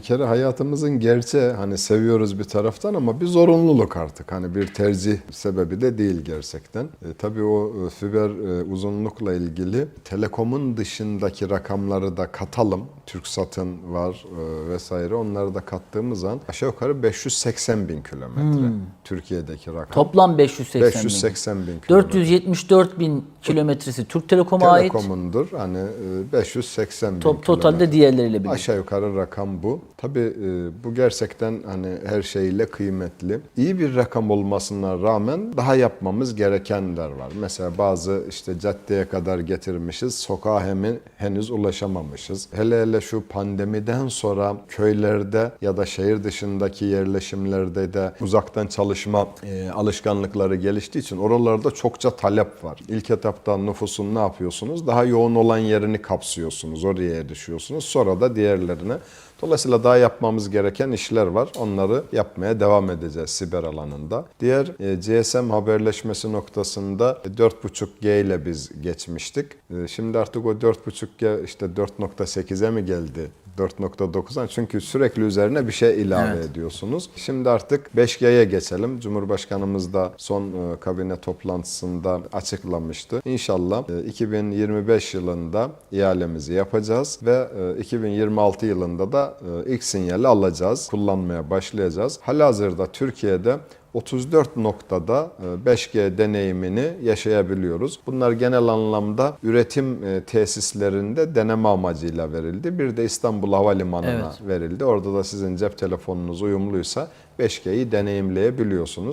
Bir kere hayatımızın gerçeği hani seviyoruz bir taraftan ama bir zorunluluk artık. Hani bir tercih sebebi de değil gerçekten. E, tabii o e, fiber e, uzunlukla ilgili telekomun dışındaki rakamları da katalım. TürkSat'ın var e, vesaire onları da kattığımız an aşağı yukarı 580 bin kilometre Türkiye'deki rakam. Toplam 580 bin. 580 bin kilometre. 474 bin kilometresi Türk Telekom'a ait. Telekomundur. Hani e, 580 bin Top, kilometre. totalde diğerleriyle birlikte. Aşağı yukarı rakam bu. Tabii e, bu gerçekten hani her şeyle kıymetli. İyi bir rakam olmasına rağmen daha yapmamız gerekenler var. Mesela bazı işte caddeye kadar getirmişiz, sokağa hemen henüz ulaşamamışız. Hele hele şu pandemiden sonra köylerde ya da şehir dışındaki yerleşimlerde de uzaktan çalışma e, alışkanlıkları geliştiği için oralarda çokça talep var. İlk etapta nüfusun ne yapıyorsunuz? Daha yoğun olan yerini kapsıyorsunuz, oraya erişiyorsunuz. Sonra da diğerlerine Dolayısıyla daha yapmamız gereken işler var. Onları yapmaya devam edeceğiz siber alanında. Diğer e, GSM haberleşmesi noktasında e, 4.5G ile biz geçmiştik. E, Şimdi artık o 4.5G işte 4.8'e mi geldi? 4.9'a çünkü sürekli üzerine bir şey ilave Evet. ediyorsunuz. Şimdi artık 5G'ye geçelim. Cumhurbaşkanımız da son e, kabine toplantısında açıklamıştı. İnşallah e, 2025 yılında ihalemizi yapacağız ve e, 2026 yılında da e, ilk sinyali alacağız. Kullanmaya başlayacağız. Halihazırda Türkiye'de 34 noktada e, 5G deneyimini yaşayabiliyoruz. Bunlar genel anlamda üretim e, tesislerinde deneme amacıyla verildi. Bir de İstanbul Havalimanı'na Evet. verildi. Orada da sizin cep telefonunuz uyumluysa 5G'yi deneyimleyebiliyorsunuz.